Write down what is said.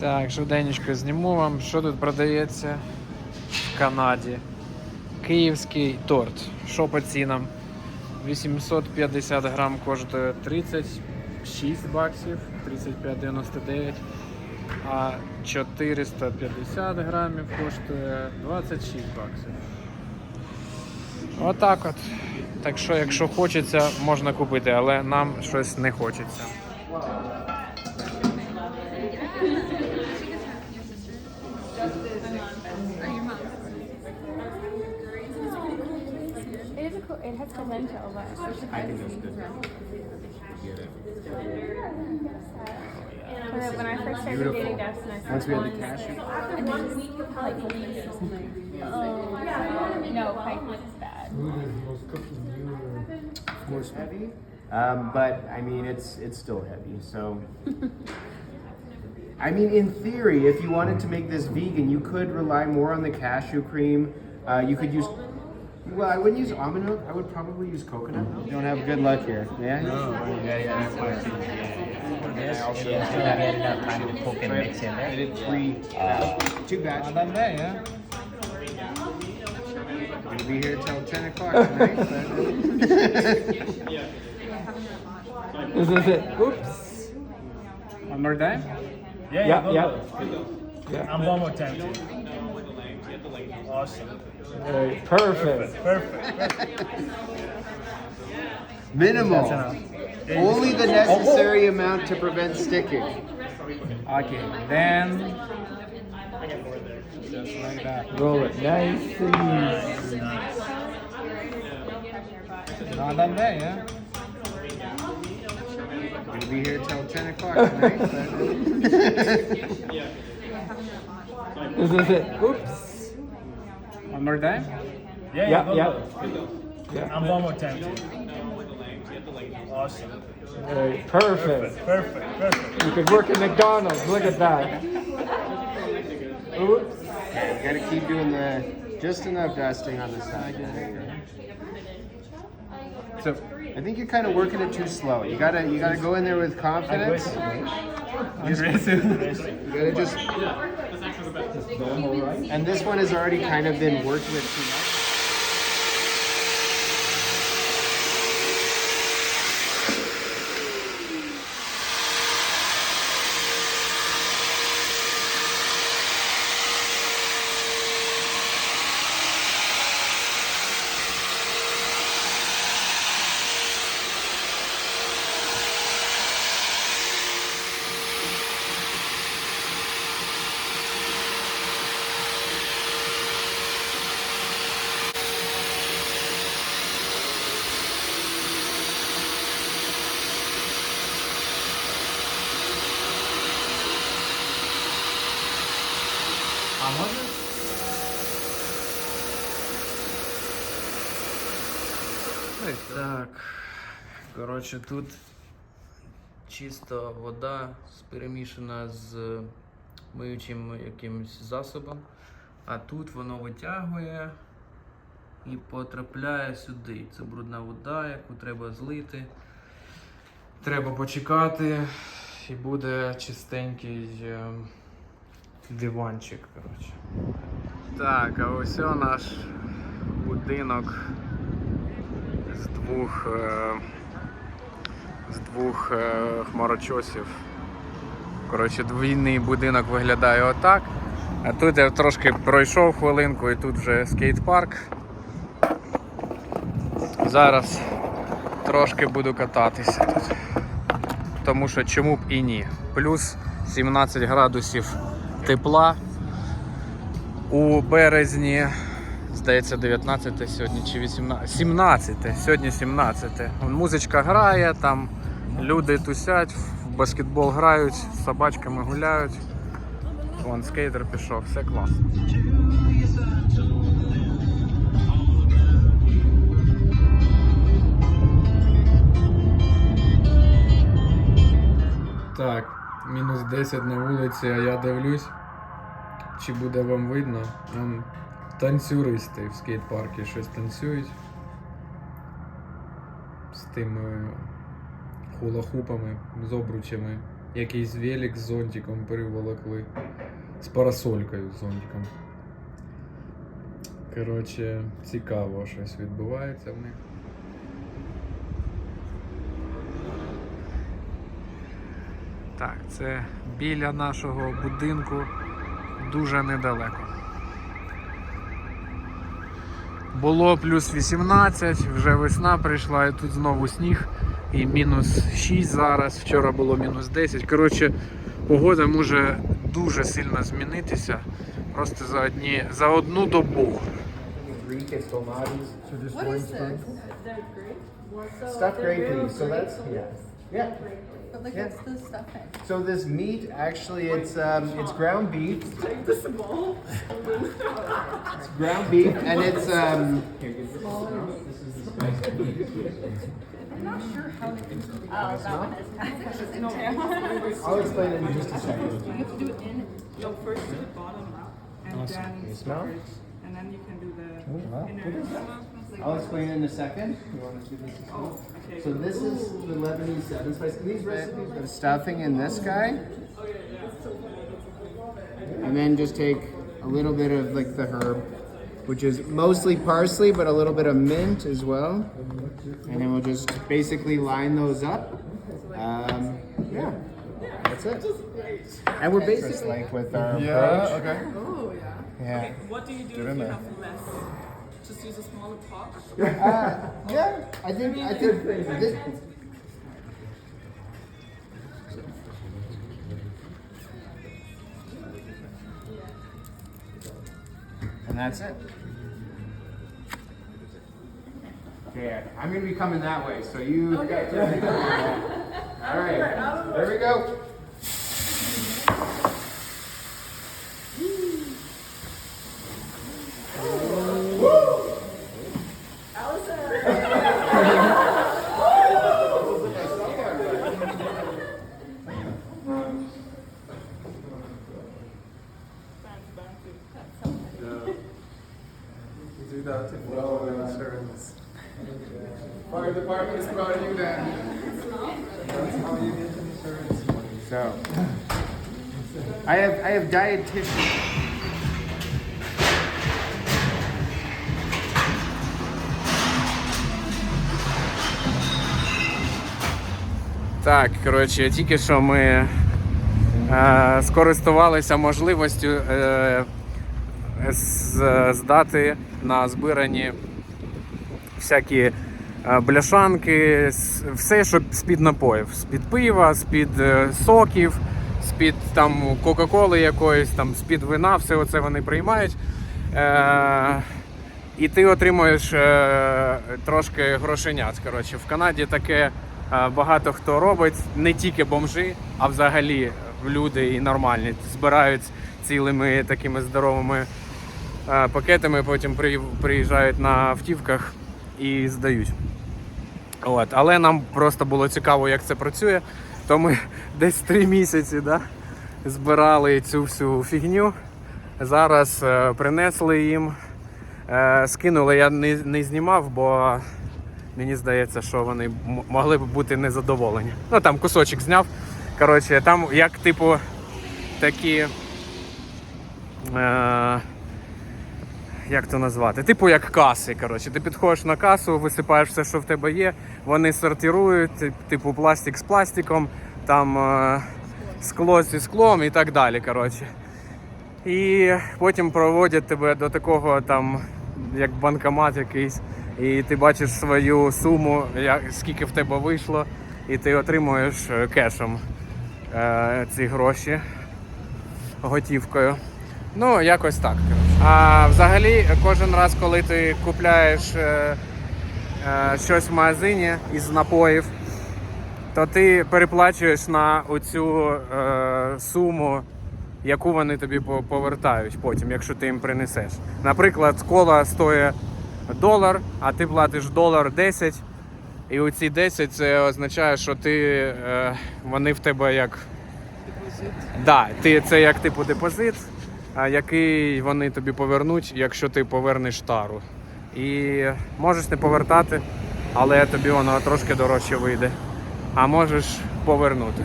Так, швиденько зніму вам, що тут продається в Канаді. Київський торт. Що по цінам? 850 грам коштує 36 баксів, 35,99. А 450 грамів коштує 26 баксів. Отак от. Так що, якщо хочеться, можна купити, але нам щось не хочеться. It is a cool, it has polenta, but especially I think it's good. Get it. when I, when I first started Beautiful. dating Dustin, I Once we had the one, cashew. and then like leaves. Oh no, pike was bad. Of course, heavy. Um, but I mean, it's it's still heavy. So, I mean, in theory, if you wanted to make this vegan, you could rely more on the cashew cream. Uh, you could use. Well, I wouldn't use almond milk. I would probably use coconut milk. You don't have good luck here. Yeah. Oh, yeah, yeah, that's why I think, yeah, yeah. I also yeah, still haven't enough time to cook and mix in I there. did three. Uh, two batches. Not that bad, yeah. Gonna be here till ten o'clock tonight. This is it. Oops. One more time? Yeah, Yeah, go, yeah. Yeah. I'm one more time too. Awesome. Very perfect. Perfect. Perfect. Minimal. That's. Only the necessary amount to prevent sticking. Okay, then just like that. Roll it nice and easy. Not that bad, yeah. Gonna be here till ten o'clock tonight. This is it. Oops. One more time? Yeah, Yeah, yeah, go, yeah. go. Yeah. I'm one more time too. Awesome. Very perfect. Perfect. Perfect. You could work at McDonald's. Look at that. Oops. Okay, we gotta keep doing the just enough dusting on the side. There you go. So, I think you're kind of working it too slow. You gotta you gotta go in there with confidence. Aggressive. You gotta just. And this one has already kind of been worked with too much. Так. Коротше, тут чиста вода перемішана з миючим якимось засобом, а тут воно витягує і потрапляє сюди. Це брудна вода, яку треба злити. Треба почекати, і буде чистенький е, диванчик. Коротше. Так, а ось наш будинок з двох, е, з двох е, хмарочосів. Коротше, двійний будинок виглядає отак. А тут я трошки пройшов хвилинку і тут вже скейт-парк. Зараз трошки буду кататися тут. Тому що чому б і ні. Плюс 17 градусів тепла. У березні, здається, 19 сьогодні чи 18. 17. Сьогодні 17. Музичка грає, там люди тусять, в баскетбол грають, з собачками гуляють. Вон скейтер пішов, все класно. Так, мінус 10 на вулиці, а я дивлюсь, чи буде вам видно. Там танцюристи в скейт-парку щось танцюють. З тими хула-хупами, з обручами Якийсь велик з зонтиком переволокли. З парасолькою з зонтиком. Коротше, цікаво, щось відбувається в них. Так, це біля нашого будинку дуже недалеко. Було плюс 18, вже весна прийшла, і тут знову сніг. І мінус 6 зараз, вчора було мінус 10. Коротше, погода може дуже сильно змінитися просто за, одні, за одну добу. Greek and tomatis. What is this? Stuffed grape leaves. So that's yeah. Yeah. But like, Yeah. what's the stuffing? So this meat, actually, it's um, it's ground beef. It's ground beef, and it's um. Here, give this a. This is the spice. I'm not sure how to do Oh, that one is kind I'll explain it in just a second. You have to do it in, you know, first do the bottom up, and Awesome. then Can you smell? storage, and then you can do the wow. inner. I'll explain it in a second. You want to do this? as well? Okay. So this is the Lebanese seven spice. And these recipes the stuffing in this guy, and then just take a little bit of like the herb, which is mostly parsley, but a little bit of mint as well. And then we'll just basically line those up. Um, yeah, that's it. And we're basically like with our approach. okay. Yeah. Yeah. What do you do if you have less? Just use a smaller pot? Uh, yeah, I think I think I this, and that's it. Okay, I'm gonna be coming that way, so you. Okay. All right, there we go. I have I have dietitian. Так, коротше, тільки що ми е, скористувалися можливістю е, здати на збирані всякі бляшанки, все, що з-під напоїв, з-під пива, з-під е, соків, з-під там Кока-Коли якоїсь, там, з-під вина, все оце вони приймають. Е, і ти отримуєш е, трошки грошенят. Коротше, в Канаді таке е, багато хто робить, не тільки бомжі, а взагалі люди і нормальні. Збирають цілими такими здоровими е, пакетами, потім приїжджають на автівках і здають. От. Але нам просто було цікаво, як це працює. То ми десь три місяці да, збирали цю всю фігню. Зараз е, принесли їм. Е, скинули, я не, не знімав, бо мені здається, що вони могли б бути незадоволені. Ну там кусочок зняв. Коротше, там як типу такі. Е, як то назвати? Типу як каси. Коротше. Ти підходиш на касу, висипаєш все, що в тебе є. Вони сортирують, типу пластик з пластиком, там е, скло зі склом і так далі. Коротше. І потім проводять тебе до такого там, як банкомат якийсь, і ти бачиш свою суму, як, скільки в тебе вийшло, і ти отримуєш е, кешем е, ці гроші готівкою. Ну, якось так. А взагалі, кожен раз, коли ти купляєш е, е, щось в магазині із напоїв, то ти переплачуєш на оцю е, суму, яку вони тобі повертають потім, якщо ти їм принесеш. Наприклад, кола стоїть долар, а ти платиш долар 10. І оці 10 це означає, що ти, е, вони в тебе як. Да, ти, це як типу депозит, який вони тобі повернуть, якщо ти повернеш тару. І можеш не повертати, але тобі воно трошки дорожче вийде. А можеш повернути.